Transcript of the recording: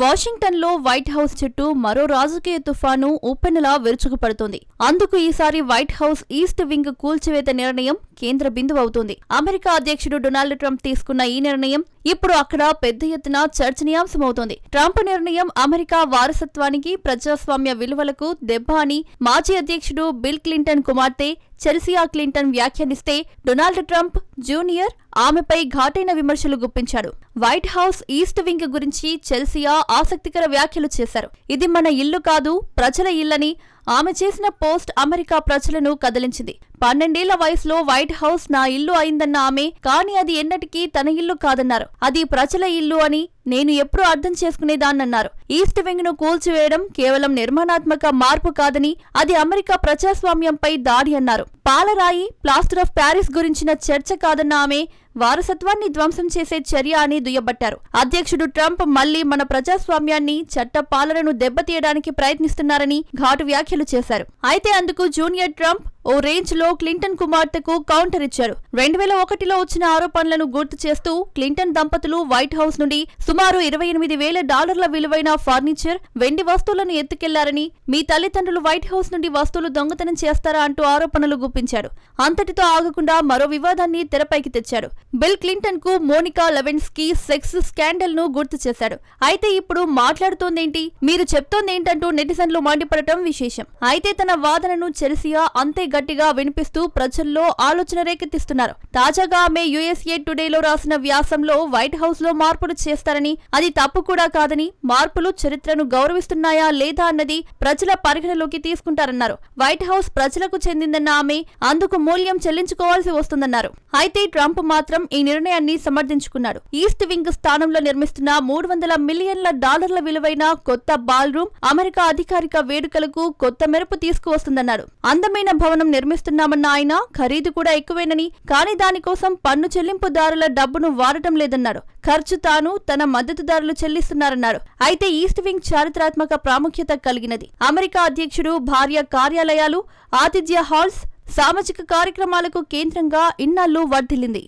వాషింగ్టన్లో white house చుట్టూ మరో రాజకీయ తుఫాను ఉప్పెనలా విరుచుకుపడుతోంది. అందుకు ఈసారి వైట్ హౌస్ ఈస్ట్ వింగ్ కూల్చివేత నిర్ణయం కేంద్ర బిందువు అవుతుంది. అమెరికా అధ్యక్షుడు డొనాల్డ్ ట్రంప్ తీసుకున్న ఈ నిర్ణయం ఇప్పుడు అక్కడ పెద్ద ఎత్తున చర్చనీయాంశమవుతోంది. ట్రంప్ నిర్ణయం అమెరికా వారసత్వానికి ప్రజాస్వామ్య విలువలకు దెబ్బ అని మాజీ అధ్యక్షుడు బిల్ క్లింటన్ కుమార్తె చెల్సియా క్లింటన్ వ్యాఖ్యానిస్తే డొనాల్డ్ ట్రంప్ జూనియర్ ఆమెపై ఘాటైన విమర్శలు గుప్పించాడు వైట్ హౌస్ ఈస్ట్ వింగ్ గురించి చెల్సియా ఆసక్తికర వ్యాఖ్యలు చేశారు. ఇది మన ఇల్లు కాదు ప్రజల ఇల్లని ఆమె చేసిన పోస్ట్ అమెరికా ప్రజలను కదిలించింది. పన్నెండేళ్ళ వయసులో వైట్ హౌస్ నా ఇల్లు అయిందన్న ఆమె కానీ అది ఎన్నటికీ తన ఇల్లు కాదన్నారు. అది ప్రజల ఇల్లు అని నేను ఎప్పుడూ అర్థం చేసుకునేదాన్నన్నారు. ఈస్ట్ వింగ్ను కూల్చివేయడం కేవలం నిర్మాణాత్మక మార్పు కాదని అది అమెరికా ప్రజాస్వామ్యంపై దాడి అన్నారు. పాలరాయి ప్లాస్టర్ ఆఫ్ ప్యారిస్ గురించిన చర్చ కాదన్న ఆమె వారసత్వాన్ని ధ్వంసం చేసే చర్య అని దుయ్యబట్టారు. అధ్యక్షుడు ట్రంప్ మళ్ళీ మన ప్రజాస్వామ్యాన్ని చట్ట పాలనను దెబ్బతీయడానికి ప్రయత్నిస్తున్నారని ఘాటు వ్యాఖ్యలు చేశారు. అయితే అందుకు జూనియర్ ట్రంప్ ఓ రేంజ్లో క్లింటన్ కుమార్తెకు కౌంటర్ ఇచ్చారు. రెండు వేల ఒకటిలో వచ్చిన ఆరోపణలను గుర్తు చేస్తూ క్లింటన్ దంపతులు వైట్ హౌస్ నుండి సుమారు ఇరవై ఎనిమిది వేల డాలర్ల విలువైన ఫర్నిచర్ వెండి వస్తువులను ఎత్తుకెళ్ళారని మీ తల్లిదండ్రులు వైట్ హౌస్ నుండి వస్తువులు దొంగతనం చేస్తారా అంటూ ఆరోపణలు గుప్పించాడు అంతటితో ఆగకుండా మరో వివాదాన్ని తెరపైకి తెచ్చాడు బిల్ క్లింటన్కు మోనికా లెవెన్స్కీ సెక్స్ స్కాండల్ను గుర్తు చేశాడు అయితే ఇప్పుడు మాట్లాడుతోందేంటి? మీరు చెప్తోందేంటంటూ నెటిజన్లు మండిపడటం విశేషం. అయితే తన వాదనను చెల్సియా అంతే గట్టిగా వినిపిస్తూ ప్రజల్లో ఆలోచన రేకెత్తిస్తున్నారు. తాజాగా ఆమె యుఎస్ఏ టుడేలో రాసిన వ్యాసంలో వైట్ హౌస్లో మార్పులు చేస్తారని అది తప్పు కూడా కాదని మార్పులు చరిత్రను గౌరవిస్తున్నాయా లేదా అన్నది ప్రజల పరిగణలోకి తీసుకుంటారన్నారు. వైట్ హౌస్ ప్రజలకు చెందిందన్న ఆమె అందుకు మూల్యం చెల్లించుకోవాల్సి వస్తుందన్నారు. అయితే ట్రంప్ మాత్రం ఈ నిర్ణయాన్ని సమర్థించుకున్నాడు. ఈస్ట్ వింగ్ స్థానంలో నిర్మిస్తున్న మూడు వందల మిలియన్ల డాలర్ల విలువైన కొత్త బాల్ రూమ్ అమెరికా అధికారిక వేడుకలకు కొత్త మెరుపు తీసుకువస్తుందన్నాడు. అందమైన భవనం నిర్మిస్తున్నామన్న ఆయన ఖరీదు కూడా ఎక్కువేనని కానీ దానికోసం పన్ను చెల్లింపుదారుల డబ్బును వాడటం లేదన్నారు. ఖర్చు తాను తన మద్దతుదారులు చెల్లిస్తున్నారన్నారు. అయితే ఈస్ట్ వింగ్ చారిత్రాత్మక ప్రాముఖ్యత కలిగినది. అమెరికా అధ్యక్షుడు భార్య కార్యాలయాలు ఆతిథ్య హాల్స్ సామాజిక కార్యక్రమాలకు కేంద్రంగా ఇన్నాళ్ళు వర్ధిల్లింది.